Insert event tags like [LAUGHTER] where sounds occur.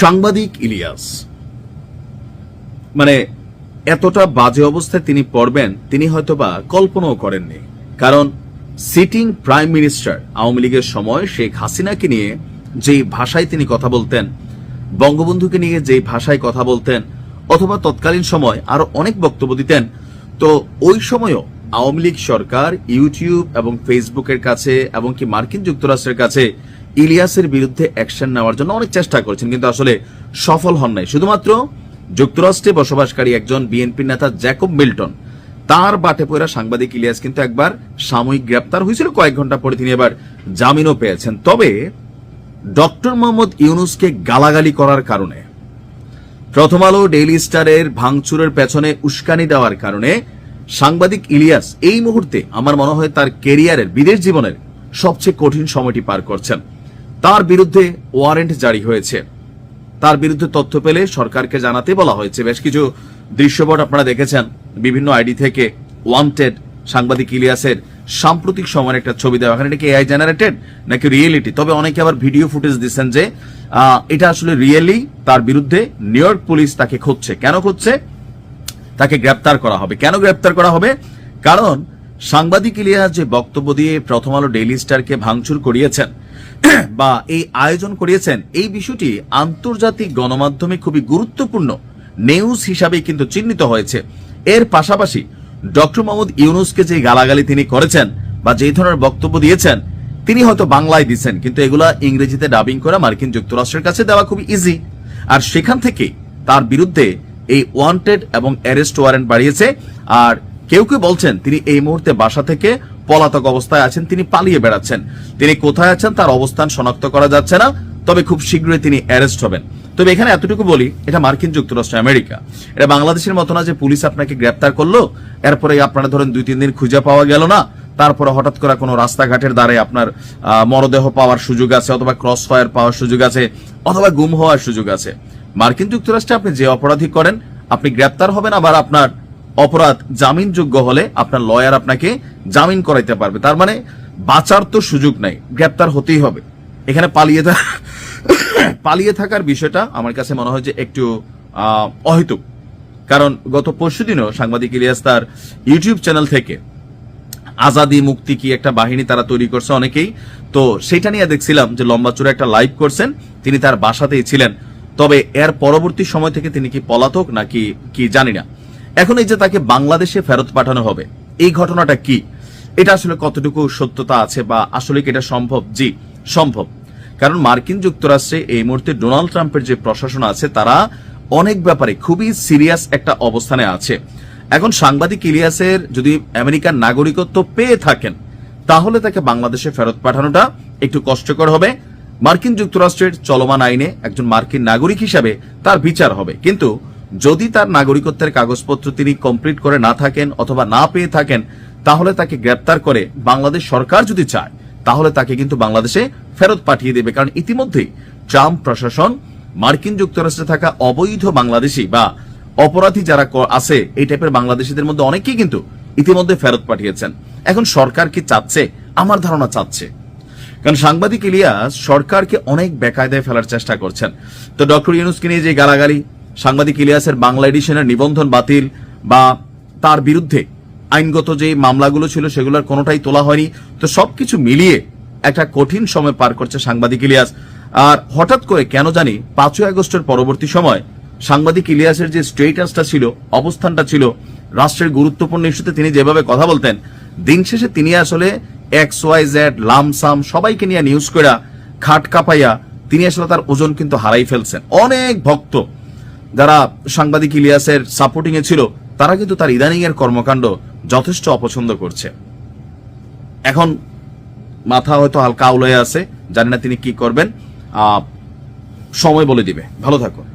সাংবাদিক ইলিয়াস। মানে এতটা বাজে অবস্থায় তিনি পড়বেন, তিনি হয়তোবা কল্পনাও করেননি। কারণ সিটিং প্রাইম মিনিস্টার আওয়ামী লীগের সময় শেখ হাসিনাকে নিয়ে যেই ভাষায় তিনি কথা বলতেন, বঙ্গবন্ধুকে নিয়ে যেই ভাষায় কথা বলতেন, অথবা তৎকালীন সময় আরও অনেক বক্তব্য দিতেন, তো ওই সময়ও আওয়ামী লীগ সরকার, ইউটিউব এবং ফেসবুকের কাছে এবং কি মার্কিন যুক্তরাষ্ট্রের কাছে ইলিয়াসের বিরুদ্ধে অ্যাকশন নেওয়ার জন্য অনেক চেষ্টা করেছেন, কিন্তু আসলে সফল হন নাই। শুধুমাত্র যুক্তরাষ্ট্রে বসবাসকারী একজন বিএনপি নেতা জ্যাকব মিল্টন, তার বাটে পড়া সাংবাদিক ইলিয়াস কিন্তু একবার সাময়িক গ্রেপ্তার হয়েছিল। কয়েক ঘণ্টা পরে তিনি এবার জামিনও পেয়েছেন। তবে ডক্টর মোহাম্মদ ইউনুসকে গালাগালি করার কারণে, প্রথম আলো ডেইলি স্টারের ভাঙচুরের পেছনে উস্কানি দেওয়ার কারণে সাংবাদিক ইলিয়াস এই মুহূর্তে আমার মনে হয় তার কেরিয়ারের বিদেশ জীবনের সবচেয়ে কঠিন সময়টি পার করছেন। তার বিরুদ্ধে ওয়ারেন্ট জারি হয়েছে। তার বিরুদ্ধে তথ্য পেলে সরকারকে জানাতে বলা হয়েছে। বেশ কিছু দৃশ্যপট আপনারা দেখেছেন। বিভিন্ন আইডি থেকে ওয়ান্টেড সাংবাদিক ইলিয়াসের সাম্প্রতিক সময়ের একটা ছবি দেওয়া। এখানে নাকি এআই জেনারেটেড নাকি রিয়েলিটি তবে অনেকে আবার ভিডিও ফুটেজ দিচ্ছেন যে এটা আসলে রিয়েলি তার বিরুদ্ধে নিউ ইয়র্ক পুলিশ তাকে খুঁজছে। কেন খুঁজছে? তাকে গ্রেপ্তার করা হবে। কেন গ্রেপ্তার করা হবে? কারণ সাংবাদিক ইলিয়াস যে বক্তব্য দিয়ে প্রথম আলো ডেইলি স্টারকে ভাঙচুর করিয়েছেন, [CLEARS THROAT] বা এই আয়োজন করিয়েছেন, এই বিষয়টি আন্তর্জাতিক গণমাধ্যমে খুবই গুরুত্বপূর্ণ নিউজ হিসাবে কিন্তু চিহ্নিত হয়েছে। এর পাশাপাশি ডক্টর মোহাম্মদ ইউনুসকে যে গালাগালি তিনি করেছেন, বা যে ধরনের বক্তব্য দিয়েছেন, তিনি হয়তো বাংলায় দিচ্ছেন, কিন্তু এগুলা ইংরেজিতে ডাবিং করা মার্কিন যুক্তরাষ্ট্রের কাছে দেওয়া খুবই ইজি আর সেখান থেকে তার বিরুদ্ধে এই ওয়ান্টেড এবং অ্যারেস্ট ওয়ারেন্ট বাড়িয়েছে, আর কেউ কেউ বলছেন তিনি এই মুহূর্তে বাসা থেকে পলাতক অবস্থায় আছেন, তিনি পালিয়ে বেড়াচ্ছেন। তিনি কোথায় আছেন তার অবস্থান শনাক্ত করা যাচ্ছে না, তবে খুব শীঘ্রই তিনি অ্যারেস্ট হবেন। তবে এখানে এতটুকু বলি, এটা মার্কিন যুক্তরাষ্ট্র, আমেরিকা। এটা বাংলাদেশের মতো না যে পুলিশ আপনাকে গ্রেপ্তার করল, এরপরে আপনারা ধরেন দুই, তিন দিন খুঁজে পাওয়া গেল না, তারপরে হঠাৎ করে কোনো রাস্তাঘাটের দ্বারে আপনার মরদেহ পাওয়ার সুযোগ আছে অথবা ক্রস ফায়ার পাওয়ার সুযোগ আছে, অথবা গুম হওয়ার সুযোগ আছে। মার্কিন যুক্তরাষ্ট্রে আপনি যে অপরাধী করেন, আপনি গ্রেপ্তার হবেন আবার আপনার অপরাধ জামিনযোগ্য হলে আপনার লয়ার আপনাকে জামিন করাইতে পারবে। তার মানে বাঁচার তো সুযোগ নাই, গ্রেপ্তার হতেই হবে। এখানে পালিয়ে [COUGHS] পালিয়ে থাকার বিষয়টা আমার কাছে মনে হয় যে একটু অহেতুক। কারণ গত পরশু দিনও সাংবাদিক ইলিয়াস তার ইউটিউব চ্যানেল থেকে আজাদি মুক্তি কি একটা বাহিনী তারা তৈরি করছে অনেকেই, তো সেটা নিয়ে দেখছিলাম যে লম্বা চূড়া একটা লাইভ করছেন, তিনি তার বাসাতেই ছিলেন। তবে এর পরবর্তী সময় থেকে তিনি কি পলাতক নাকি কি জানি না। এখন এই যে তাকে বাংলাদেশে ফেরত পাঠানো হবে, এই ঘটনাটা কি? এটা আসলে কতটুকু সত্যতা আছে বা আসলে কি এটা সম্ভব? জি, সম্ভব। কারণ মার্কিন যুক্তরাষ্ট্রে এই মুহূর্তে ডোনাল্ড ট্রাম্পের যে প্রশাসন আছে, তারা অনেক ব্যাপারে খুবই সিরিয়াস একটা অবস্থানে আছে। এখন সাংবাদিক ইলিয়াসের যদি আমেরিকার নাগরিকত্ব পেয়ে থাকেন, তাহলে তাকে বাংলাদেশে ফেরত পাঠানোটা একটু কষ্টকর হবে। মার্কিন যুক্তরাষ্ট্রের চলমান আইনে একজন মার্কিন নাগরিক হিসাবে তার বিচার হবে। কিন্তু যদি তার নাগরিকত্বের কাগজপত্র তিনি কমপ্লিট করে না থাকেন অথবা না পেয়ে থাকেন, তাহলে তাকে গ্রেপ্তার করে বাংলাদেশ সরকার যদি চায়, তাহলে তাকে কিন্তু বাংলাদেশে ফেরত পাঠিয়ে দেবে। কারণ ইতিমধ্যেই ট্রাম্প প্রশাসন, মার্কিন যুক্তরাষ্ট্রে থাকা অবৈধ বাংলাদেশি বা অপরাধী যারা আছে, এই টাইপের বাংলাদেশিদের মধ্যে অনেকেই কিন্তু ইতিমধ্যে ফেরত পাঠিয়েছেন। এখন সরকার কি চাচ্ছে? আমার ধারণা চাচ্ছে। কারণ সাংবাদিক ইলিয়াস সরকারকে অনেক বেকায়দায় ফেলার চেষ্টা করছেন। তো ডক্টর ইউনুসকে নিয়ে যে গালাগালি সাংবাদিক ইলিয়াসের বাংলা এডিশনের নিবন্ধন বাতিল বা তার বিরুদ্ধে আইনগত যে মামলাগুলো ছিল সেগুলোর কোনোটাই তোলা হয়নি। তো সবকিছু মিলিয়ে একটা কঠিন সময় পার করছে সাংবাদিক ইলিয়াস। আর হঠাৎ করে কেন জানি পাঁচই আগস্টের পরবর্তী সময় সাংবাদিক ইলিয়াসের যে স্টেটাসটা ছিল, অবস্থানটা ছিল, রাষ্ট্রের গুরুত্বপূর্ণ ইস্যুতে তিনি যেভাবে কথা বলতেন, দিন শেষে তিনি আসলে এক্স ওয়াই জেড লামসাম সবাইকে নিয়ে নিউজ করা খাট কাপাইয়া তিনি আসলে তার ওজন কিন্তু হারাই ফেলছেন। অনেক ভক্ত যারা সাংবাদিক ইলিয়াসের সাপোর্টিংয়ে ছিল, তারা কিন্তু তার ইদানিং এর কর্মকাণ্ড যথেষ্ট অপছন্দ করছে। এখন মাথা হয়তো হালকা আউলয়ে আছে, জানি না তিনি কি করবেন। সময় বলে দিবে। ভালো থাকুন।